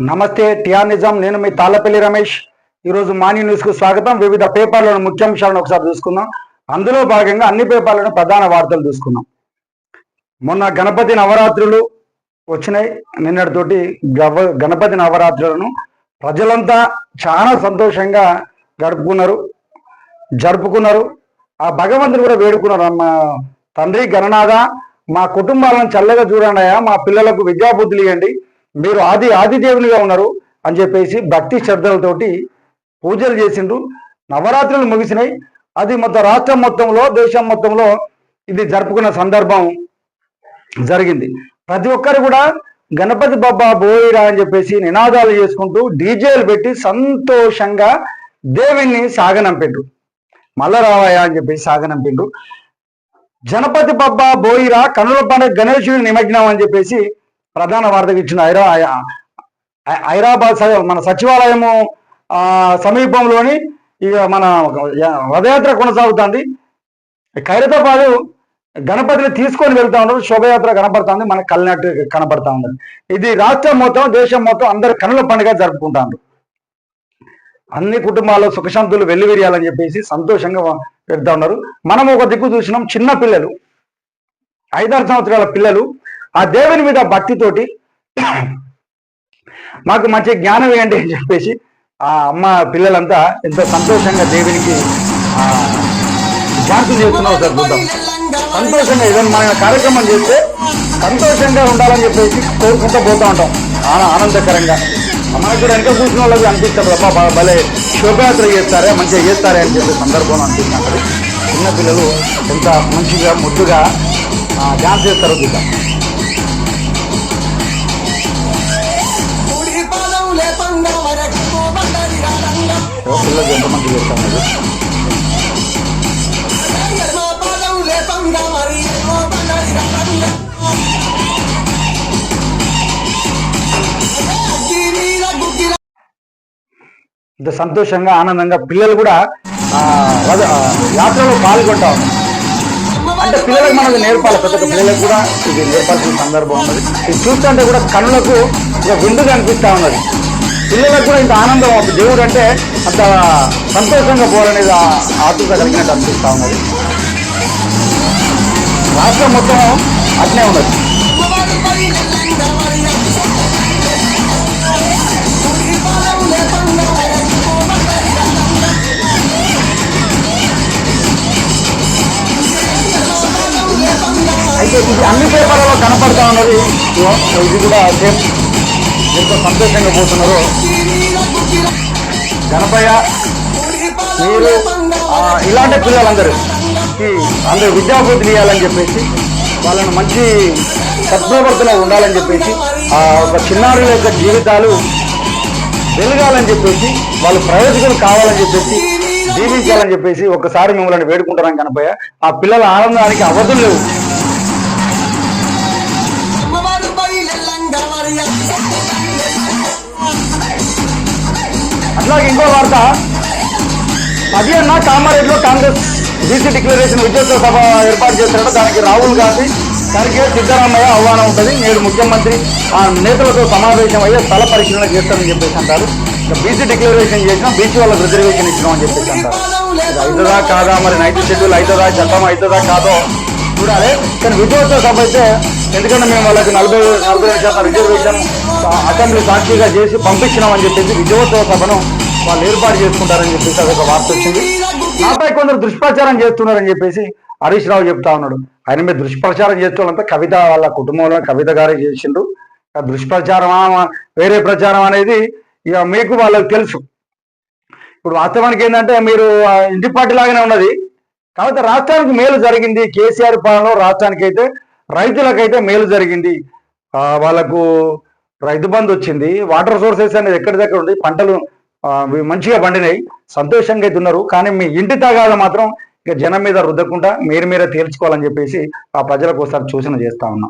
నమస్తే టిఆర్ నిజాం. నేను మీ తాళ్ళపల్లి రమేష్. ఈరోజు మాని న్యూస్కు స్వాగతం. వివిధ పేపర్లను ముఖ్యాంశాలను ఒకసారి చూసుకుందాం. అందులో భాగంగా అన్ని పేపర్లను ప్రధాన వార్తలు చూసుకుందాం. మొన్న గణపతి నవరాత్రులు వచ్చినాయి. నిన్నటితోటి గవ గణపతి నవరాత్రులను ప్రజలంతా చాలా సంతోషంగా గడుపుకున్నారు జరుపుకున్నారు. ఆ భగవంతుని కూడా వేడుకున్నారు. అమ్మ తండ్రి గణనాథ మా కుటుంబాలను చల్లగా చూడండి అయ్యా. మా పిల్లలకు విద్యాబుద్ధులు ఇవ్వండి. మీరు ఆది ఆదిదేవునిగా ఉన్నారు అని చెప్పేసి భక్తి శ్రద్ధలతోటి పూజలు చేసిండ్రు. నవరాత్రులు ముగిసినాయి. అది మొత్తం రాష్ట్రం మొత్తంలో దేశం మొత్తంలో ఇది జరుపుకున్న సందర్భం జరిగింది. ప్రతి ఒక్కరు కూడా గణపతి బాబా బోయిరా అని చెప్పేసి నినాదాలు చేసుకుంటూ డీజేలు పెట్టి సంతోషంగా దేవిని సాగనంపిండ్రు. మళ్ళా రావాయా అని చెప్పేసి సాగనంపిండ్రు. జనపతి బబ్బా బోయిరా కనుల పండుగ గణేశుడి నిమగ్నం అని చెప్పేసి ప్రధాన వార్తకు ఇచ్చిన ఐరా హైదరాబాద్ మన సచివాలయము సమీపంలోని ఇక మన రథయాత్ర కొనసాగుతుంది. ఖైరతాబాద్ గణపతిని తీసుకొని వెళ్తా ఉన్నారు. శోభయాత్ర కనపడుతుంది. మనకు కలినట్టు కనపడతా ఉన్నది ఇది రాష్ట్రం మొత్తం దేశం మొత్తం అందరు కనుల పండుగ జరుపుకుంటారు అన్ని కుటుంబాల్లో సుఖశాంతులు వెల్లివిరియాలని చెప్పేసి సంతోషంగా పెడతా ఉన్నారు. మనం ఒక దిక్కు చూసినాం చిన్న పిల్లలు ఐదారు సంవత్సరాల పిల్లలు ఆ దేవుని మీద భక్తితోటి మాకు మంచి జ్ఞానం ఏంటి అని చెప్పేసి ఆ అమ్మ పిల్లలంతా ఎంతో సంతోషంగా దేవునికి ఆ, ధ్యానం చేస్తున్నావు సార్ చూద్దాం. సంతోషంగా ఏదైనా మన కార్యక్రమం చేస్తే సంతోషంగా ఉండాలని చెప్పేసి కోరుకుంటూ పోతా ఉంటాం. ఆన- ఆనందకరంగా. మనకు కూడా వెనక కూర్చున్న వాళ్ళకి అనిపిస్తారు అబ్బా భలే శోభయాత్ర చేస్తారే మంచిగా చేస్తారే అని చెప్పే సందర్భం అనిపిస్తుంది. చిన్నపిల్లలు ఎంత మంచిగా ముద్దుగా డ్యాన్స్ చేస్తారో చూద్దాం. పిల్లలు ఎంత మరి? గుగ్గిల ఇంత సంతోషంగా ఆనందంగా పిల్లలు కూడా యాత్రలో పాల్గొంటా. అంటే పిల్లలకు మనం నేర్పాలి ప్రతి ఒక్క పిల్లలకు కూడా ఇది నేర్పాల్సిన సందర్భం ఉన్నది. ఇది చూస్తుంటే కూడా కనులకు ఒక విందుగా అనిపిస్తూ ఉన్నది. పిల్లలకు కూడా ఇంత ఆనందం ఒక దేవుడు అంటే అంత సంతోషంగా పోరనేది ఆతృత కలిగినట్టు అనిపిస్తూ ఉన్నది. రాష్ట్రం మొత్తం అట్నే ఉన్నది. అయితే ఇది అన్ని పేపర్లలో కనపడతా ఉన్నది. ఇది కూడా సేమ్. ఎంతో సంతోషంగా పోతున్నారు. గణపయ్య మీరు ఆ, ఇలాంటి పిల్లలందరూ అందరూ విద్యాబుద్ధులు ఇవ్వాలని చెప్పేసి వాళ్ళను మంచి సద్ప్రవర్తన ఉండాలని చెప్పేసి ఆ ఒక చిన్నారుల యొక్క జీవితాలు వెలగాలని చెప్పేసి వాళ్ళు ప్రయోజకులు కావాలని చెప్పేసి జీవించాలని చెప్పేసి ఒకసారి మిమ్మల్ని వేడుకుంటారని కనపోయా ఆ పిల్లల ఆనందానికి అవధులు లేవు అట్లాగే ఇంకో వార్త. పదిహేన కామారెడ్డిలో కాంగ్రెస్ బీసీ డిక్లరేషన్ విద్యోత్సవ సభ ఏర్పాటు చేశారు దానికి రాహుల్ గాంధీ దానికి సిద్ధరామయ్య ఆహ్వానం ఉంటుంది. నేడు ముఖ్యమంత్రి ఆ నేతలతో సమావేశం అయ్యే స్థల పరిశీలన చేస్తారని చెప్పేసి అంటారు. బీసీ డిక్లరేషన్ చేసినా బీసీ వాళ్ళకి రిజర్వేషన్ ఇచ్చినాం అని చెప్పేసి అంటారు. అవుతుందా కాదా మరి? నైట్ షెడ్యూల్ అవుతుందా? చట్టం అవుతుందా? కాదో చూడాలి. కానీ విద్యోత్సవ సభ అయితే ఎందుకంటే మేము వాళ్ళకి నలభై నలభై ఐదు శాతం రిజర్వేషన్ అసెంబ్లీ సాక్షిగా చేసి పంపించినామని చెప్పేసి విద్యోత్సవ సభను వాళ్ళు ఏర్పాటు చేసుకుంటారని చెప్పేసి అదొక వార్త వచ్చింది. నాపై కొందరు దుష్ప్రచారం చేస్తున్నారని చెప్పేసి హరీష్ రావు చెప్తా ఉన్నాడు. ఆయన మీద దుష్ప్రచారం చేస్తున్నంత కవిత వాళ్ళ కుటుంబంలో కవిత గారే చేసిండు దుష్ప్రచారమా వేరే ప్రచారం అనేది ఇక మీకు వాళ్ళకి తెలుసు. ఇప్పుడు వాస్తవానికి ఏంటంటే మీరు ఇంటి పార్టీ లాగానే ఉన్నది. కాబట్టి రాష్ట్రానికి మేలు జరిగింది కేసీఆర్ పాలనలో రాష్ట్రానికి అయితే రైతులకైతే మేలు జరిగింది. వాళ్ళకు రైతు బంధు వచ్చింది. వాటర్ సోర్సెస్ అనేది ఎక్కడిదక్కడ ఉంది. పంటలు మంచిగా పండినాయి. సంతోషంగా అయితే ఉన్నారు. కానీ మీ ఇంటి తగాద మాత్రం ఇక జనం మీద రుద్దకుండా మీరు మీరే తేల్చుకోవాలని చెప్పేసి ఆ ప్రజలకు ఒకసారి సూచన చేస్తా ఉన్నా.